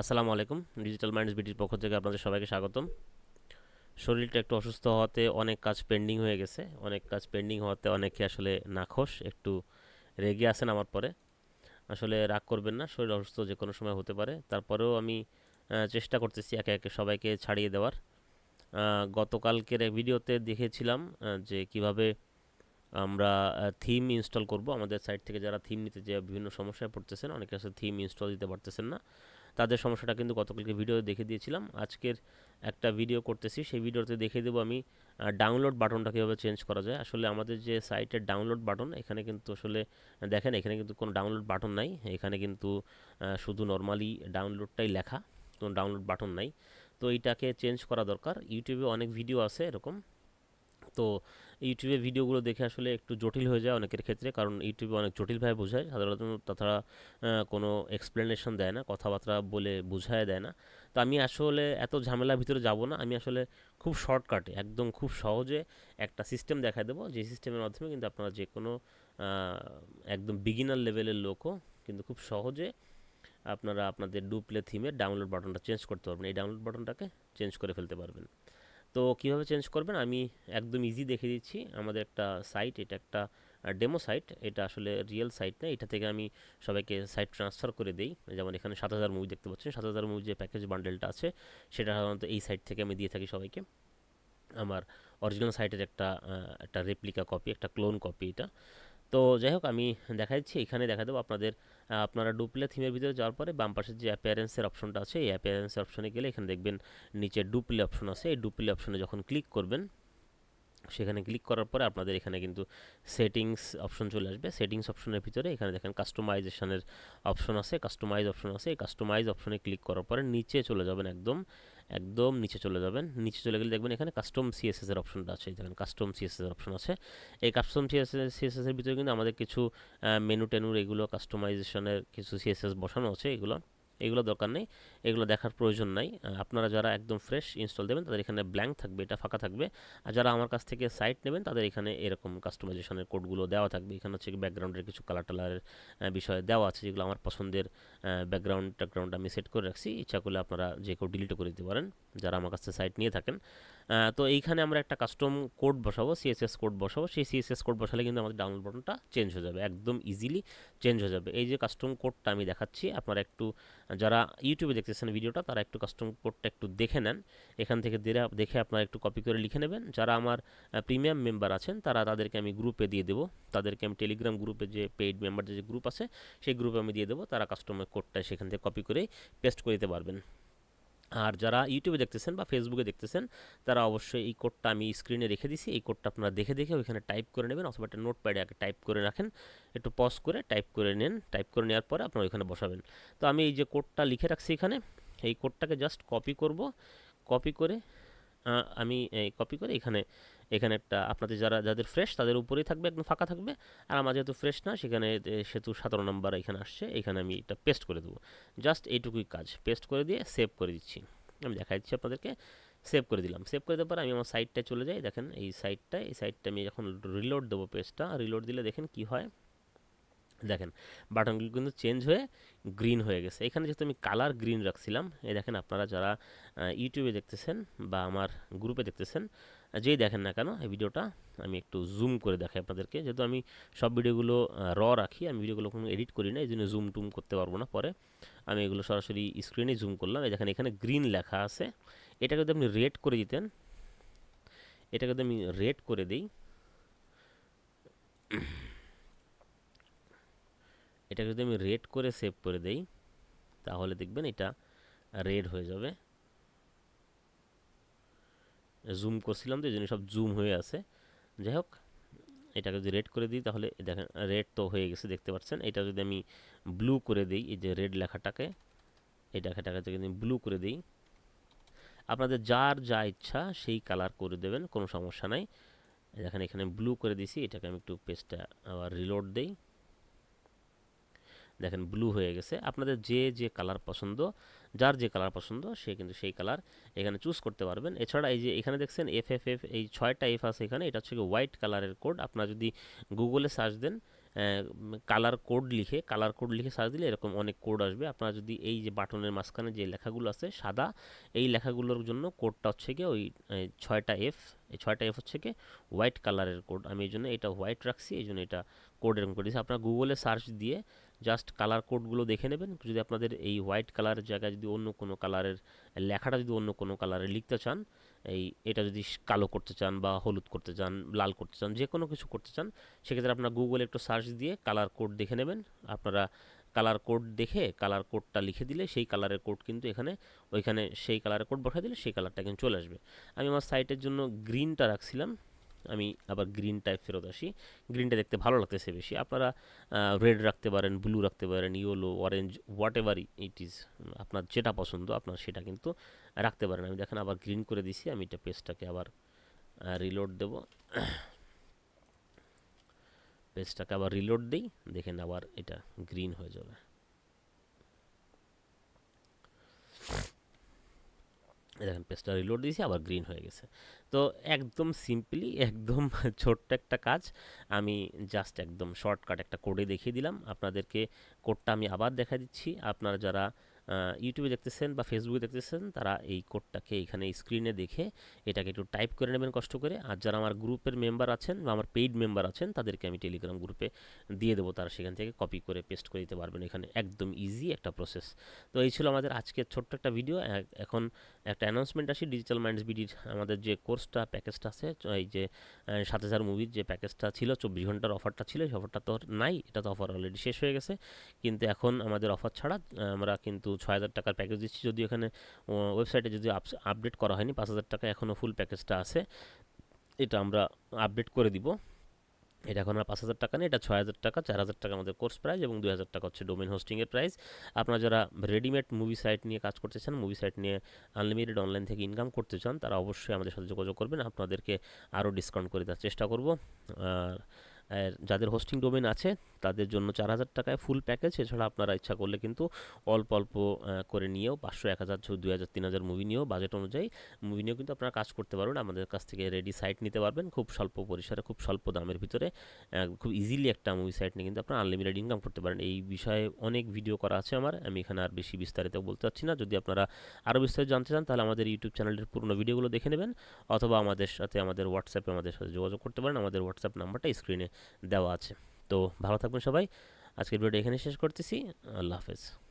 আসসালামু আলাইকুম digital minds বিটির পক্ষ থেকে আপনাদের সবাইকে স্বাগতম। শরীরটা একটু অসুস্থ হওয়াতে অনেক কাজ পেন্ডিং হয়ে গেছে। অনেক কাজ পেন্ডিং হওয়াতে অনেকে আসলে নাখোশ, একটু রেগে আছেন আমার পরে। আসলে রাগ করবেন না, শরীর অসুস্থ যে কোনো সময় হতে পারে। তারপরেও আমি চেষ্টা করতেছি একে একে সবাইকে ছাড়িয়ে দেওয়ার। গতকালকের এক ভিডিওতে দেখেছিলাম যে কীভাবে আমরা থিম ইনস্টল করব। আমাদের সাইট থেকে যারা থিম নিতে যে বিভিন্ন সমস্যায় পড়তেছেন, অনেকে আসলে থিম ইনস্টল দিতে পারতেছেন না। তাদের সমস্যাটা কিন্তু গতকালকে ভিডিও দেখে দিয়েছিলাম। আজকের একটা ভিডিও করতেছি, সেই ভিডিওতে দেখিয়ে দেবো আমি ডাউনলোড বাটনটা কীভাবে চেঞ্জ করা যায়। আসলে আমাদের যে সাইটের ডাউনলোড বাটন এখানে কিন্তু আসলে, দেখেন, এখানে কিন্তু কোনো ডাউনলোড বাটন নাই। এখানে কিন্তু শুধু নর্মালি ডাউনলোডটাই লেখা, কোনো ডাউনলোড বাটন নাই। তো এইটাকে চেঞ্জ করা দরকার। ইউটিউবে অনেক ভিডিও আছে এরকম। তো ইউটিউবে ভিডিওগুলো দেখে আসলে একটু জটিল হয়ে যায় অনেকের ক্ষেত্রে। কারণ ইউটিউবে অনেক জটিলভাবে বোঝায়। সাধারণত তাছাড়া কোনো এক্সপ্লেনেশন দেয় না, কথাবার্তা বলে বোঝায় দেয় না। তো আমি আসলে এত ঝামেলার ভিতরে যাব না। আমি আসলে খুব শর্টকাটে একদম খুব সহজে একটা সিস্টেম দেখায় দেবো। যে সিস্টেমের মাধ্যমে কিন্তু আপনারা যে কোনো একদম বিগিনার লেভেলের লোকও কিন্তু খুব সহজে আপনারা আপনাদের ডুপ্লে থিমের ডাউনলোড বাটনটা চেঞ্জ করতে পারবেন। এই ডাউনলোড বাটনটাকে চেঞ্জ করে ফেলতে পারবেন। তো কীভাবে চেঞ্জ করবেন? আমি একদম ইজি দেখে দিচ্ছি। আমাদের একটা সাইট এটা একটা ডেমো সাইট এটা আসলে রিয়েল সাইট না। এটা থেকে আমি সবাইকে সাইট ট্রান্সফার করে দিই। যেমন এখানে সাত হাজার মুভি দেখতে পাচ্ছেন। সাত হাজার মুভি যে প্যাকেজ বান্ডেলটা আছে, সেটা সাধারণত এই সাইট থেকে আমি দিয়ে থাকি সবাইকে। আমার অরিজিনাল সাইটের একটা একটা রেপ্লিকা কপি একটা ক্লোন কপি এটা। তো যাই হোক আমি দেখা দিচ্ছি এখানে দেখা দেবো আপনাদের আপনারা ডুপ্লে থিমের ভিতরে যাওয়ার পরে বাম পাশে যে অ্যাপিয়ারেন্সের অপশনটা আছে, এই অ্যাপিয়ারেন্সের অপশনে গেলে এখানে দেখবেন নিচে ডুপ্লে অপশন আছে। এই ডুপ্লে অপশনে যখন ক্লিক করবেন, সেখানে ক্লিক করার পরে আপনাদের এখানে কিন্তু সেটিংস অপশন চলে আসবে। সেটিংস অপশনের ভিতরে এখানে দেখেন কাস্টমাইজেশনের অপশন আছে কাস্টমাইজ অপশন আছে। এই কাস্টমাইজ অপশনে ক্লিক করার পরে নিচে চলে যাবেন একদম। একদম নিচে চলে যাবেন। নিচে চলে গেলে দেখবেন এখানে কাস্টম সিএসএস এর অপশনটা আছে। দেখেন কাস্টম সিএসএস এর অপশন আছে। এই কাস্টম সিএসএস সিএসএস এর ভিতরে কিন্তু আমাদের কিছু মেনু টেনুর এগুলো কাস্টমাইজেশনের কিছু সিএসএস বসানো আছে। এগুলো এগুলো দরকার নেই, এগুলো দেখার প্রয়োজন নাই। আপনারা যারা একদম ফ্রেশ ইনস্টল দেবেন, তাদের এখানে ব্ল্যাঙ্ক থাকবে, এটা ফাঁকা থাকবে। আর যারা আমার কাছ থেকে সাইট নেবেন, তাদের এখানে এরকম কাস্টমাইজেশনের কোডগুলো দেওয়া থাকবে। এখানে হচ্ছে ব্যাকগ্রাউন্ডের কিছু কালার টালারের বিষয়ে দেওয়া আছে, যেগুলো আমার পছন্দের ব্যাকগ্রাউন্ড ট্যাকগ্রাউন্ড আমি সেট করে রাখছি। ইচ্ছা করলে আপনারা যে কেউ ডিলিটও করে দিতে পারেন। যারা আমার কাছ সাইট নিয়ে থাকেন। তো এইখানে আমরা একটা কাস্টম কোড বসাবো সিএসএস কোড বসাবো। সেই সিএসএস কোড বসালে কিন্তু আমাদের ডাউনলোড বাটনটা চেঞ্জ হয়ে যাবে, একদম ইজিলি চেঞ্জ হয়ে যাবে। এই যে কাস্টম কোডটা আমি দেখাচ্ছি, আপনারা একটু, যারা ইউটিউবে দেখতেছেন ভিডিওটা তারা একটু কাস্টম কোডটা একটু দেখে নেন। এখান থেকে দেখে আপনারা একটু কপি করে লিখে নেবেন। যারা আমার প্রিমিয়াম মেম্বার আছেন, তারা তাদেরকে আমি গ্রুপে দিয়ে দেবো। তাদেরকে আমি টেলিগ্রাম গ্রুপে যে পেইড মেম্বার যে গ্রুপ আছে, সেই গ্রুপে আমি দিয়ে দেবো। তারা কাস্টমার কোডটা সেখান থেকে কপি করে পেস্ট করে দিতে পারবেন। আর যারা ইউটিউবে দেখতেছেন বা ফেসবুকে দেখতেছেন, তারা অবশ্যই এই কোডটা আমি স্ক্রিনে রেখে দিছি। এই কোডটা আপনারা দেখে দেখে ওইখানে টাইপ করে নেবেন অথবা একটা নোট প্যাডে আগে টাইপ করে রাখেন। একটু পজ করে টাইপ করে নেন। টাইপ করে নেওয়ার পরে আপনারা ওইখানে বসাবেন। তো আমি এই যে কোডটা লিখে রাখছি এখানে, এই কোডটাকে জাস্ট কপি করব। কপি করে আমি কপি করে এখানে এখানে একটা, আপনাদের যারা, যাদের ফ্রেশ তাদের উপরেই থাকবে, একদম ফাঁকা থাকবে। আর আমার যেহেতু ফ্রেশ না, সেখানে সেতু সতেরো নাম্বার এখানে আসছে, এখানে আমি এটা পেস্ট করে দেবো। জাস্ট এইটুকুই কাজ পেস্ট করে দিয়ে সেভ করে দিচ্ছি। আমি দেখা দিচ্ছি আপনাদেরকে সেভ করে দিলাম। সেভ করে দেওয়ার পর আমি আমার সাইটটায় চলে যাই, দেখেন এই সাইটটা এই সাইটটা আমি যখন রিলোড দেবো পেজটা রিলোড দিলে দেখেন কি হয়? দেখেন বাটনগুলো কিন্তু চেঞ্জ হয়ে গ্রিন হয়ে গেছে। এখানে যেহেতু আমি কালার গ্রিন রাখছিলাম, এই দেখেন আপনারা যারা ইউটিউবে দেখতেছেন বা আমার গ্রুপে দেখতেছেন যেই দেখেন না কেন, এই ভিডিওটা আমি একটু জুম করে দেখাই আপনাদেরকে। যেহেতু আমি সব ভিডিওগুলো র রাখি, আমি ভিডিওগুলো কোনো এডিট করি না, এই জন্য জুম টুম করতে পারব না পরে। আমি এগুলো সরাসরি স্ক্রিনে জুম করলাম। দেখেন, এখানে গ্রিন লেখা আছে। এটাকে যদি আপনি রেড করে দিতেন, এটাকে যদি আমি রেড করে দিই, এটাকে যদি আমি রেড করে সেভ করে দেই, তাহলে দেখবেন এটা রেড হয়ে যাবে। জুম করছিলাম তো, এই জন্য সব জুম হয়ে আছে। যাই হোক, এটাকে যদি রেড করে দিই, তাহলে দেখেন রেড তো হয়ে গেছে, দেখতে পাচ্ছেন। এটা যদি আমি ব্লু করে দিই, এই যে রেড লেখাটাকে, এই লেখাটাকে যদি আমি ব্লু করে দিই, আপনাদের যার যা ইচ্ছা সেই কালার করে দেবেন, কোনো সমস্যা নাই। দেখেন, এখানে ব্লু করে দিছি এটাকে আমি একটু পেজটা আবার রিলোড দেই। দেখেন ব্লু হয়ে গেছে। আপনাদের যে যে কালার পছন্দ, যার যে কালার পছন্দ, সে কিন্তু সেই কালার এখানে চুজ করতে পারবেন। এছাড়া এই যে এখানে দেখছেন এফ এফ এফ এই ছয়টা এফ আছে এখানে। এটা হচ্ছে হোয়াইট কালারের কোড আপনারা যদি গুগলে সার্চ দেন কালার কোড লিখে কালার কোড লিখে সার্চ দিলে এরকম অনেক কোড আসবে। আপনারা যদি এই যে বাটনের মাঝখানে যে লেখাগুলো আছে সাদা, এই লেখাগুলোর জন্য কোডটা হচ্ছে গিয়ে ওই ছয়টা এফ এই ছয়টা এফ হচ্ছে গিয়ে হোয়াইট কালারের কোড আমি এই জন্য এটা হোয়াইট রাখছি, এই জন্য এটা কোড এরকম করে দিয়েছি। আপনারা গুগলে সার্চ দিয়ে জাস্ট কালার কোডগুলো দেখে নেবেন। যদি আপনাদের এই হোয়াইট কালারের জায়গায় যদি অন্য কোনো কালারের লেখাটা যদি অন্য কোনো কালারে লিখতে চান এই এটা যদি কালো করতে চান বা হলুদ করতে চান, লাল করতে চান যে কোনো কিছু করতে চান, সেক্ষেত্রে আপনার গুগলে একটু সার্চ দিয়ে কালার কোড দেখে নেবেন। আপনারা কালার কোড দেখে কালার কোডটা লিখে দিলে সেই কালারের কোড কিন্তু এখানে, ওইখানে সেই কালারের কোড বসাই দিলে সেই কালারটা কিন্তু চলে আসবে। আমি আমার সাইটের জন্য গ্রিনটা রাখছিলাম। আমি আবার গ্রিন টাইপ ফেরত আসি। গ্রিনটা দেখতে ভালো লাগতেছে বেশি। আপনারা রেড রাখতে পারেন ব্লু রাখতে পারেন yellow orange whatever it is আপনার যেটা পছন্দ, আপনার সেটা কিন্তু রাখতে পারেন। আমি দেখেন আবার গ্রিন করে দিছি, আমি এটা পেজটাকে আবার রিলোড দেব। পেজটাকে আবার রিলোড দিই, দেখেন আবার এটা গ্রিন হয়ে যাবে। দেখেন পেজটা রিলোড দিয়েছি, আবার গ্রিন হয়ে গেছে। তো একদম সিম্পলি একদম ছোট্ট একটা কাজ, আমি জাস্ট একদম শর্টকাট একটা কোডে দেখিয়ে দিলাম। আপনাদেরকে কোডটা আমি আবার দেখা দিচ্ছি। আপনারা যারা ইউটিউবে দেখতেছেন বা ফেসবুকে দেখতেছেন, তারা এই কোডটাকে এখানে স্ক্রিনে দেখে এটাকে একটু টাইপ করে নেবেন কষ্ট করে। আর যারা আমার গ্রুপের মেম্বার আছেন বা আমার পেইড মেম্বার আছেন, তাদেরকে আমি টেলিগ্রাম গ্রুপে দিয়ে দেবো। তারা সেখান থেকে কপি করে পেস্ট করে দিতে পারবেন। এখানে একদম ইজি একটা প্রসেস তো এই ছিল আমাদের আজকের ছোট্ট একটা ভিডিও এখন একটা অ্যানাউন্সমেন্ট আসি। ডিজিটাল মাইন্ডস বিডির আমাদের যে কোর্সটা প্যাকেজটা আছে এই যে সাত হাজার মুভির যে প্যাকেজটা ছিল, চব্বিশ ঘণ্টার অফারটা ছিল সেই অফারটা তো নাই, এটা তো অফার অলরেডি শেষ হয়ে গেছে। কিন্তু এখন আমাদের অফার ছাড়া আমরা কিন্তু ছয় হাজার টাকার প্যাকেজ দিচ্ছি। যদি এখানে ওয়েবসাইটে যদি আপডেট করা হয়নি, পাঁচ হাজার টাকা এখনও ফুল প্যাকেজটা আছে। এটা আমরা আপডেট করে দিব। এটা এখন আমরা পাঁচ হাজার টাকা নেই, এটা ছয় হাজার টাকা, চার হাজার টাকা আমাদের কোর্স প্রাইস এবং দুই হাজার টাকা হচ্ছে ডোমেন হোস্টিংয়ের প্রাইস আপনারা যারা রেডিমেড মুভি সাইট নিয়ে কাজ করতে চান মুভি সাইট নিয়ে আনলিমিটেড অনলাইন থেকে ইনকাম করতে চান, তারা অবশ্যই আমাদের সাথে যোগাযোগ করবেন। আপনাদেরকে আরও ডিসকাউন্ট করে দেওয়ার চেষ্টা করব। আর যাদের হোস্টিং ডোমেন আছে, তাদের জন্য চার হাজার টাকায় ফুল প্যাকেজ এছাড়া আপনারা ইচ্ছা করলে কিন্তু অল্প অল্প করে নিয়েও পাঁচশো, এক হাজার দুই হাজার, তিন হাজার মুভি নিয়েও বাজেট অনুযায়ী মুভি নিয়েও কিন্তু আপনারা কাজ করতে পারবেন। আমাদের কাছ থেকে রেডি সাইট নিতে পারবেন। খুব স্বল্প পরিসরে, খুব স্বল্প দামের ভিতরে খুব ইজিলি একটা মুভি সাইট নিয়ে কিন্তু আপনারা আনলিমিটেড ইনকাম করতে পারেন। এই বিষয়ে অনেক ভিডিও করা আছে আমার। আমি এখানে আর বেশি বিস্তারিত বলতে চাচ্ছি না। যদি আপনারা আরও বিস্তারিত জানতে চান, তাহলে আমাদের ইউটিউব চ্যানেলের পুরনো ভিডিওগুলো দেখে নেবেন। অথবা আমাদের সাথে আমাদের হোয়াটসঅ্যাপে আমাদের সাথে যোগাযোগ করতে পারেন। আমাদের হোয়াটসঅ্যাপ নাম্বারটা স্ক্রিনে দেওয়া আছে। তো ভালো থাকবেন সবাই। আজকের ভিডিওটা এখানে শেষ করতেছি। আল্লাহ হাফেজ।